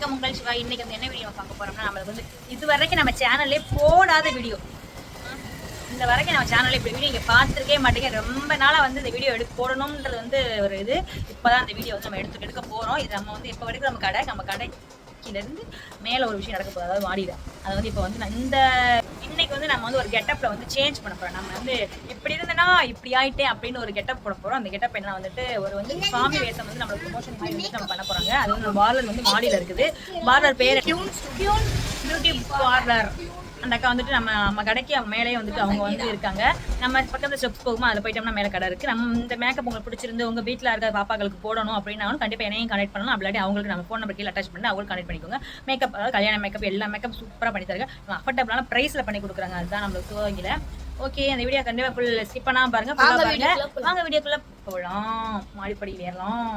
வணக்கம் உங்கள் சிவா இன்னைக்கு வந்து என்ன வீடியோ பார்க்க போறோம்னா நம்மளுக்கு வந்து இது வரைக்கும் நம்ம சேனல்லே போடாத வீடியோ இந்த வரைக்கும் நம்ம சேனல்ல இப்படி வீடியோ இங்கே பார்த்துருக்கே மாட்டேங்க. ரொம்ப நாளாக வந்து இந்த வீடியோ எடுத்து போடணுன்றது வந்து ஒரு இது. இப்போ தான் இந்த வீடியோ வந்து நம்ம எடுத்து எடுக்க போகிறோம் இது நம்ம வந்து இப்போ வரைக்கும் நம்ம கடை? நம்ம கடைக்கிலேருந்து மேலே ஒரு விஷயம் நடக்க போகுது. அதாவது மாடியில். அது வந்து இப்போ வந்து நான் இந்த இன்னைக்கு வந்து வந்து ஒரு கெட்டப்பில் வந்து சேஞ்ச் பண்ண போகிறோம் நம்ம வந்து இப்படி இருந்தனா இப்படி ஆயிட்டேன் அப்படின்னு ஒரு கெட்டப் போட போகிறோம் அந்த கெட்டப் என்ன வந்துட்டு ஒரு வந்து சுவாமி வேஷம் வந்து நம்மளுக்கு ப்ரொமோஷன் மாதிரி வந்துட்டு நம்ம பண்ண போகிறாங்க அது வந்து பார்லர் வந்து மாடியில் இருக்குது. பார்லர் பேர் டியூன் பியூட்டி பார்லர் அந்த அக்கா வந்துட்டு நம்ம நம்ம கடைக்கு மேலேயே வந்துட்டு அவங்க வந்து இருக்காங்க. நம்ம பக்கத்துல ஸ்டெப்ஸ் போகுமா அதில் போயிட்டோம்னா மேலே கடை இருக்கு. நம்ம இந்த மேக்கப் உங்களுக்கு பிடிச்சிருந்து உங்க வீட்டில் இருக்க பாப்பாக்களுக்கு போடணும் அப்படின்னாலும் கண்டிப்பாக என்னையும் கனெக்ட் பண்ணலாம். அப்படி அவங்களுக்கு நம்ம ஃபோன் நம்பர் கீழே அட்டாச் பண்ணி அவங்களுக்கு கனெக்ட் பண்ணிக்கோங்க. மேக்கப் அதாவது கல்யாண மேக்கப் எல்லா மேக்கப் சூப்பராக பண்ணி தருங்க. அஃபர்டபுளான ப்ரைஸில் பண்ணி கொடுக்குறாங்க. அதுதான் நம்மளுக்கு சிவகங்கையில் ஓகே அந்த வீடியோ கண்டிப்பாக ஃபுல் ஸ்கிப் பண்ணாம பாருங்க. பாருங்க. வாங்க வீடியோக்குள்ள போகலாம் மாடிப்படி ஏறலாம்.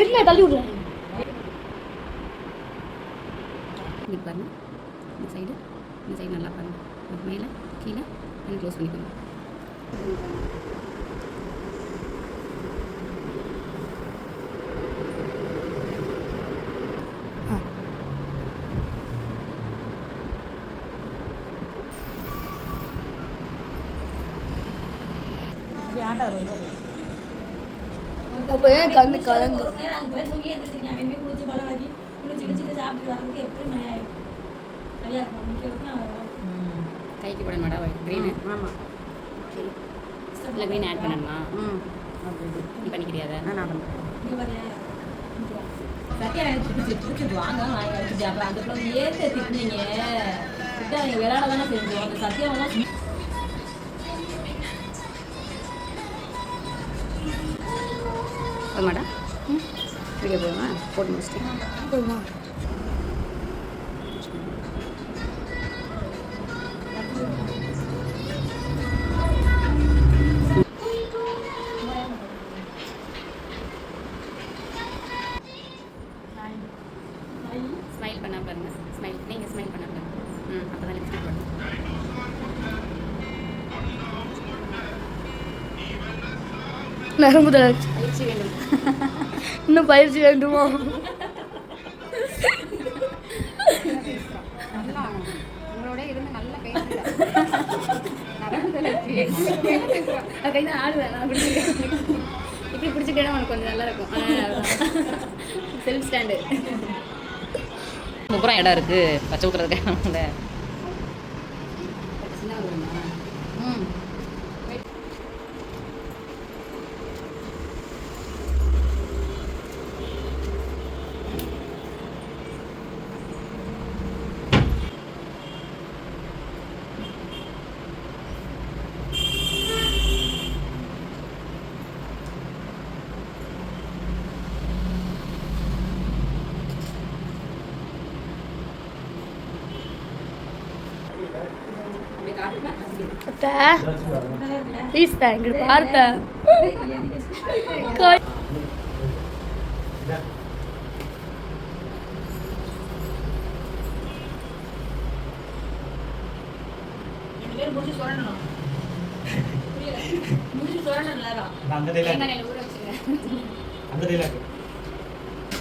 என்ன தள்ளி விடுற? இப்படி பாருங்க. இந்த சைடு இந்த சைடு நல்லா பாருங்க. மேலே கீழே க்ளோஸ் பண்ணிக்கோங்க அப்ப ஏன் கண்ணு கலங்கு? கைக்கு போட மேடம் க்ரீனு ஆமாம் இல்லை க்ரீன் ஆட் பண்ணணுமா? ம். நீ நான் நான் பண்ணுறேன் சத்யா எனக்கு வாங்க வாங்கி அப்புறம் அந்த ஏற்ற திட்டினீங்க? விளையாட தானே செஞ்சோம் அந்த சத்யாவெல்லாம் போதும் மேடம் வீடியோ போதுமா போட்டு முடிச்சிட்டேன் ஸ்மைல் பண்ணா பாருங்க. ஸ்மைல் நீங்கள் ஸ்மைல் பண்ணா பாருங்க. ம் அப்போ தான் லிப்ஸ்டிக் போடணும் நரம்பு தளர்ச்சி பயிற்சி வேண்டும் இன்னும் பயிற்சி வேண்டுமா? உங்களோட இருந்து நல்லா தான் ஆடுவேன் நான் இப்படி பிடிச்சிட்டேன்னா உனக்கு கொஞ்சம் நல்லா இருக்கும். செல்ஃப் ஸ்டாண்டு முப்புறம் இடம் இருக்குது பச்சை ஊற்றுறதுக்கு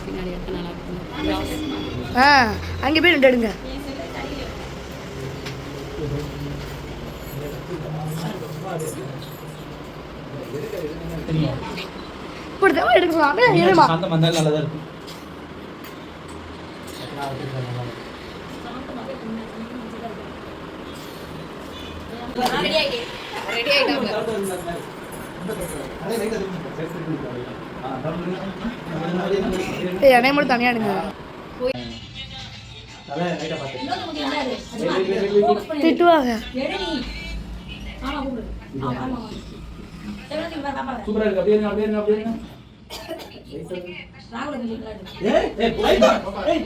பின்னாடி எடுத்து நல்லா இருக்கும் ஆ அங்கே போய் ரெண்டு எடுங்க இப்படி தான் எடுக்கலாம் இருமா சாந்தம் வந்தாலும் நல்லதா இருக்கும். ரெடி ஆயிட்டேன் ரெடி ஆயிட்டாங்க ஏய் என்னைய மட்டும் தனியாக எடுங்க. திட்டுவாங்க. சூப்பரா இருக்கு அப்படியே அப்படியே அப்படியே. ஏய், ஏய், போய். ஏய்,